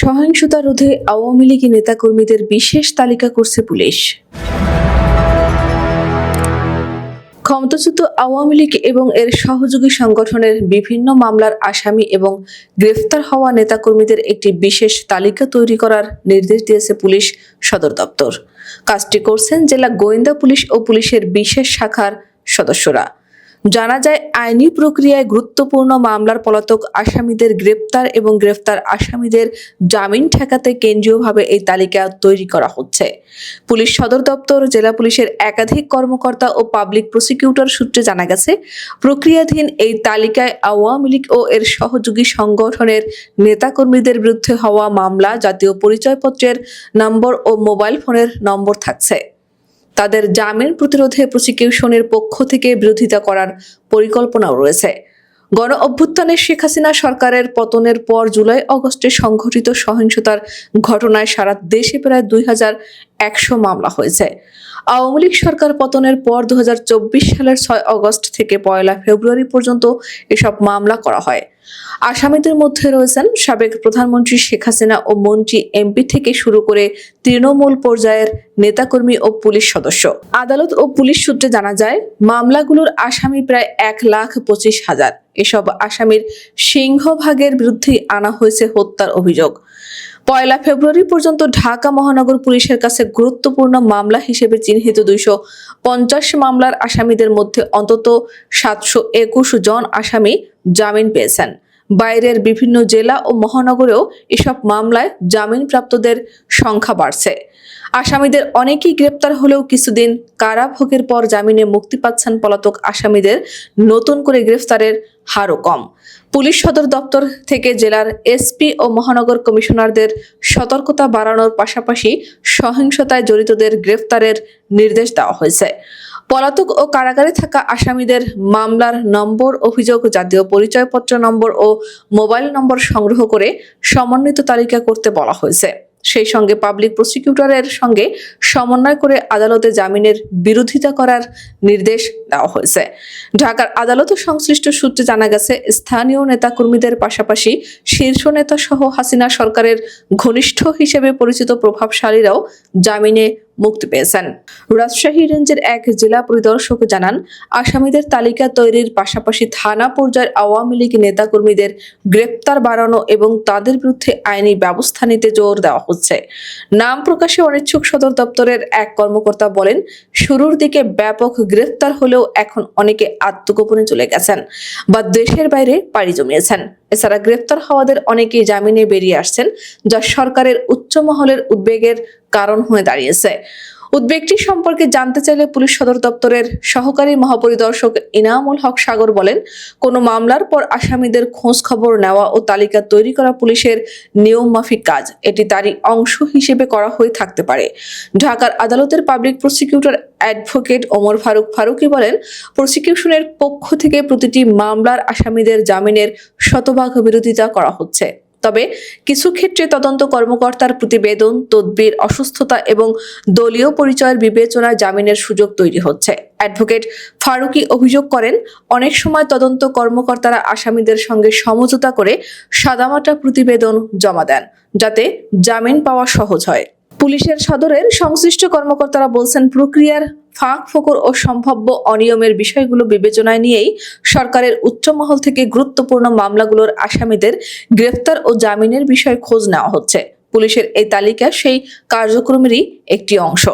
সহিংসতা রোধে আওয়ামী লীগ নেতাকর্মীদের বিশেষ তালিকা করছে পুলিশ। ক্ষমতাচ্যুত আওয়ামী লীগ এবং এর সহযোগী সংগঠনের বিভিন্ন মামলার আসামি এবং গ্রেফতার হওয়া নেতাকর্মীদের একটি বিশেষ তালিকা তৈরি করার নির্দেশ দিয়েছে পুলিশ সদর দপ্তর। কাজটি করছেন জেলা গোয়েন্দা পুলিশ ও পুলিশের বিশেষ শাখার সদস্যরা। জানা যায়, আইনি প্রক্রিয়ায় গুরুত্বপূর্ণ মামলার পলাতক আসামিদের গ্রেপ্তার এবং গ্রেফতার আসামিদের জামিন ঠেকাতে কেন্দ্রীয়ভাবে এই তালিকা তৈরি করা হচ্ছে। পুলিশ সদর দপ্তর, জেলা পুলিশের একাধিক কর্মকর্তা ও পাবলিক প্রসিকিউটর সূত্রে জানা গেছে, প্রক্রিয়াধীন এই তালিকায় আওয়ামী লীগ ও এর সহযোগী সংগঠনের নেতাকর্মীদের বিরুদ্ধে হওয়া মামলা, জাতীয় পরিচয়পত্রের নম্বর ও মোবাইল ফোনের নম্বর থাকছে। তাদের জামিন প্রতিরোধে প্রসিকিউশনের পক্ষ থেকে বিরোধিতা করার পরিকল্পনাও রয়েছে। গণ অভ্যুত্থানে শেখ হাসিনা সরকারের পতনের পর জুলাই অগস্টে সংঘটিত সহিংসতার ঘটনায় সারা দেশে প্রায় দুই হাজার একশো মামলা হয়েছে। আওয়ামী লীগ সরকার পতনের পর দুহাজার চব্বিশ সালের ছয় অগস্ট থেকে পয়লা ফেব্রুয়ারি পর্যন্ত এসব মামলা করা হয়। আসামিদের মধ্যে রয়েছেন সাবেক প্রধানমন্ত্রী শেখ হাসিনা ও মন্ত্রী এমপি থেকে শুরু করে তৃণমূল পর্যায়ের নেতাকর্মী ও পুলিশ সদস্য। আদালত ও পুলিশ সূত্রে জানা যায়, মামলাগুলোর আসামি প্রায় এক লাখ পঁচিশ হাজার। এসব আসামির সিংহভাগের বিরুদ্ধেই আনা হয়েছে হত্যার অভিযোগ। পয়লা ফেব্রুয়ারি পর্যন্ত ঢাকা মহানগর পুলিশের কাছে গুরুত্বপূর্ণ মামলা হিসেবে চিহ্নিত দুইশো পঞ্চাশ মামলার আসামিদের মধ্যে অন্তত সাতশো একুশ জন আসামি জামিন পেয়েছেন। বাইরের বিভিন্ন জেলা ও মহানগরেও এসব মামলায় জামিনপ্রাপ্তদের সংখ্যা বাড়ছে। আসামিদের অনেকেই গ্রেপ্তার হলেও কিছুদিন কারাভোগের পর জামিনে মুক্তি পাচ্ছেন পলাতক আসামিদের। নতুন করে গ্রেফতারের হারও কম। পুলিশ সদর দপ্তর থেকে জেলার এসপি ও মহানগর কমিশনারদের সতর্কতা বাড়ানোর পাশাপাশি সহিংসতায় জড়িতদের গ্রেফতারের নির্দেশ দেওয়া হয়েছে। পলাতক ও কারাগারে থাকা আসামিদের মামলার নম্বর, অভিযোগ, জাতীয় পরিচয়পত্র নম্বর ও মোবাইল নম্বর সংগ্রহ করে সমন্বিত তালিকা করতে বলা হয়েছে। সেই সঙ্গে পাবলিক প্রসিকিউটরের সঙ্গে সমন্বয় করে আদালতে জামিনের বিরোধিতা করার নির্দেশ দেওয়া হয়েছে। ঢাকার আদালত সংশ্লিষ্ট সূত্রে জানা গেছে, স্থানীয় নেতাকর্মীদের পাশাপাশি শীর্ষ নেতা সহ হাসিনা সরকারের ঘনিষ্ঠ হিসেবে পরিচিত প্রভাবশালীরাও জামিনে মুক্তি পেয়েছেন। রাজশাহী রেঞ্জের এক জেলা পরিদর্শক জানান, আসামিদের তালিকা তৈরির পাশাপাশি থানা পর্যায়ের আওয়ামী লীগ নেতাকর্মীদের গ্রেপ্তার বাড়ানো এবং তাদের বিরুদ্ধে আইনি ব্যবস্থা নিতে জোর দেওয়া হচ্ছে। নাম প্রকাশে অনিচ্ছুক সদর দপ্তরের এক কর্মকর্তা বলেন, শুরুর দিকে ব্যাপক গ্রেফতার হলেও এখন অনেকে আত্মগোপনে চলে গেছেন বা দেশের বাইরে পাড়ি জমিয়েছেন। এছাড়া গ্রেপ্তার হওয়াদের অনেকেই জামিনে বেরিয়ে আসছেন, যা সরকারের উচ্চ মহলের উদ্বেগের কারণ হয়ে দাঁড়িয়েছে। উদ্বেগটি সম্পর্কে জানতে চাইলে পুলিশ সদর দপ্তরের সহকারী মহাপরিদর্শক ইনামুল হক সাগর বলেন, কোনো মামলার পর আসামিদের খোঁজ খবর নেওয়া ও তালিকা তৈরি করা পুলিশের নিয়ম মাফিক কাজ। এটি তারই অংশ হিসেবে করা হয়ে থাকতে পারে। ঢাকার আদালতের public prosecutor advocate Omar Faruk Faruki বলেন, প্রসিকিউশনের পক্ষ থেকে প্রতিটি মামলার আসামিদের জামিনের শতভাগ বিরোধিতা করা হচ্ছে। তবে কিছু ক্ষেত্রে তদন্ত কর্মকর্তার প্রতিবেদন, তদবির, অসুস্থতা এবং দলীয় পরিচয়ের বিবেচনায় জামিনের সুযোগ তৈরি হচ্ছে। অ্যাডভোকেট ফারুকি অভিযোগ করেন, অনেক সময় তদন্ত কর্মকর্তারা আসামিদের সঙ্গে সমঝোতা করে সাদামাটা প্রতিবেদন জমা দেন, যাতে জামিন পাওয়া সহজ হয়। পুলিশের সদরের সংশ্লিষ্ট কর্মকর্তারা বলছেন, প্রক্রিয়ার ফাঁক, ফোকর ও সম্ভাব্য অনিয়মের বিষয়গুলো বিবেচনায় নিয়েই সরকারের উচ্চমহল থেকে গুরুত্বপূর্ণ মামলাগুলোর আসামিদের গ্রেফতার ও জামিনের বিষয় খোঁজ নেওয়া হচ্ছে। পুলিশের এই তালিকা সেই কার্যক্রমেরই একটি অংশ।